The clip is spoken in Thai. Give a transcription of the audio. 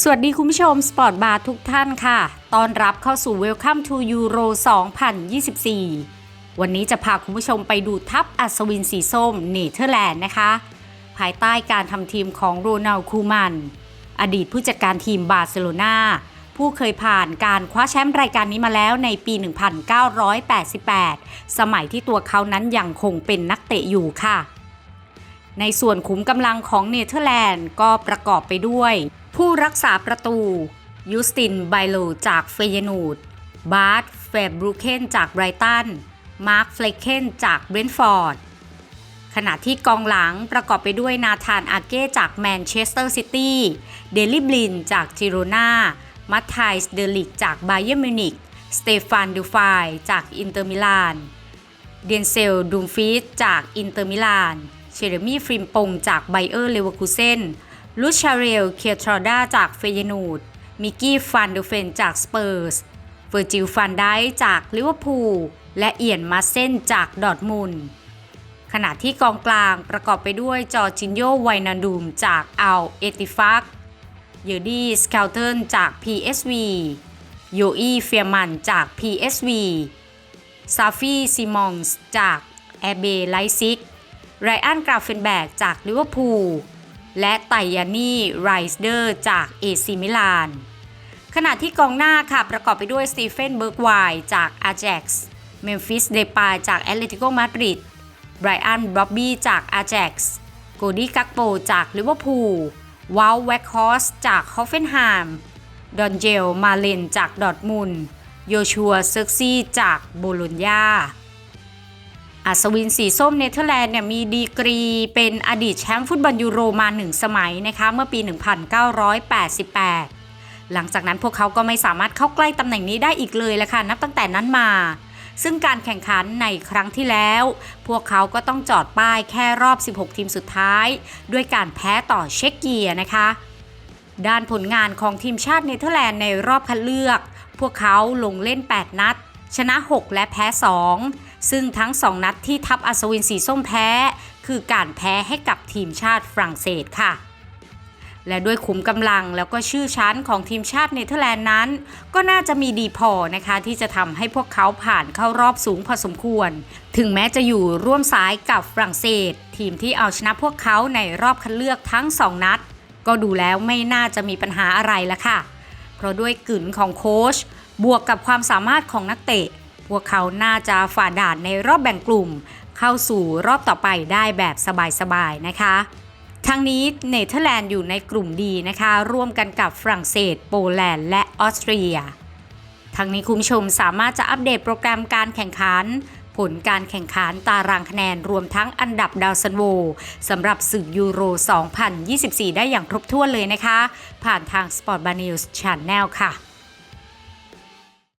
สวัสดีคุณผู้ชม สปอร์ตบาร์ทุกท่านค่ะ ตอนรับเข้าสู่ Welcome to Euro 2024 วันนี้จะพาคุณผู้ชมไปดูทัพอัศวินสีส้มเนเธอร์แลนด์นะคะ ภายใต้การทำทีมของโรนัลคูมัน อดีตผู้จัดการทีมบาร์เซโลนาผู้เคยผ่านการคว้าแชมป์รายการนี้มาแล้วในปี 1988 สมัยที่ตัวเขานั้นยังคงเป็นนักเตะอยู่ค่ะ ในส่วนขุมกำลังของเนเธอร์แลนด์ก็ประกอบไปด้วย ผู้รักษาประตู ยูสตินไบโลจากเฟเยนูด บาร์ตเฟบรูเคนจากไบรตัน มาร์คเฟลเคนจากเบรนฟอร์ด ขณะที่กองหลังประกอบไปด้วยนาธานอาเก้จากแมนเชสเตอร์ซิตี้ เดลิบลินจากจิโรนามัตไทส์เดลิกจากไบเยอร์มิวนิกสเตฟานดูไฟจากอินเตอร์มิลาน เดนเซลดูมฟีสจากอินเตอร์มิลาน เชเรมี่ฟริมปงจากไบเออร์เลเวอร์คูเซนลูชาเรลเคียทรอดาจากเฟยนูดมิกกี้ฟันเดเฟนจากสเปอร์สเฟอร์จิลฟันไดจากลิเวอร์พูลและเอียนมาเซนจากดอทมุนขณะที่กองกลางประกอบไปด้วยจอร์จินโยไวนันดูมจากอัลเอติฟักเยอร์ดี้สเคลเทนจาก PSV โยอีเฟียมันจาก PSV ซาฟีซิมอนส์จากแอเบไลซิก ไรอันกราฟเฟนแบกจากลิเวอร์พูล และไตยานี่ไรสเดอร์จากเอซิมิลาน ขณะที่กองหน้าค่ะประกอบไปด้วยสตีเฟนเบิร์กไวจากอา j จ x ซ์เมมฟิสเดปาจากแอตเลติโกมาดริดไบรอันบ๊อบบี้จากอา j จ x ซ์โกดี้กักโปจากลิเวอร์พูลวาลแวคฮอสจากฮอฟเฟนไฮมดอนเจลมาเลนจากดอร์ทมุนโยชัวเซิร์กซี่จากโบโลญญา อัศวินสีส้มเนเธอร์แลนด์เนี่ยมีดีกรีเป็นอดีตแชมป์ฟุตบอลยูโรมาหนึ่งสมัยนะคะเมื่อปี 1988 หลังจากนั้นพวกเขาก็ไม่สามารถเข้าใกล้ตำแหน่งนี้ได้อีกเลยละค่ะนับตั้งแต่นั้นมา ซึ่งการแข่งขันในครั้งที่แล้ว พวกเขาก็ต้องจอดป้ายแค่รอบ 16 ทีมสุดท้าย ด้วยการแพ้ต่อเช็กเกียนะคะ ด้านผลงานของทีมชาติเนเธอร์แลนด์ในรอบคัดเลือก พวกเขาลงเล่น 8 นัด ชนะ 6 และแพ้ 2 ซึ่งทั้ง2นัดที่ทัพอัศวินสีส้มแพ้ คือการแพ้ให้กับทีมชาติฝรั่งเศสค่ะ และด้วยขุมกำลังแล้วก็ชื่อชั้นของทีมชาติเนเธอร์แลนด์นั้น ก็น่าจะมีดีพอนะคะที่จะทำให้พวกเขาผ่านเข้ารอบสูงพอสมควร ถึงแม้จะอยู่ร่วมสายกับฝรั่งเศส ทีมที่เอาชนะพวกเขาในรอบคัดเลือกทั้ง2นัด ก็ดูแล้วไม่น่าจะมีปัญหาอะไรละค่ะ เพราะด้วยกลิ่นของโค้ชบวกกับความสามารถของนักเตะ พวกเขาน่าจะฝ่าด่านในรอบแบ่งกลุ่ม เข้าสู่รอบต่อไปได้แบบสบายๆนะคะทั้งนี้เนเธอร์แลนด์อยู่ในกลุ่มดีนะคะ ร่วมกันกับฝรั่งเศส โปแลนด์ และออสเตรีย ทั้งนี้คุณผู้ชมสามารถจะอัปเดตโปรแกรมการแข่งขัน ผลการแข่งขันตารางคะแนนรวมทั้งอันดับดาวซันโวสำหรับศึกยูโร 2024 ได้อย่างครบถ้วนเลยนะคะ ผ่านทาง Sport b a News Channel ค่ะ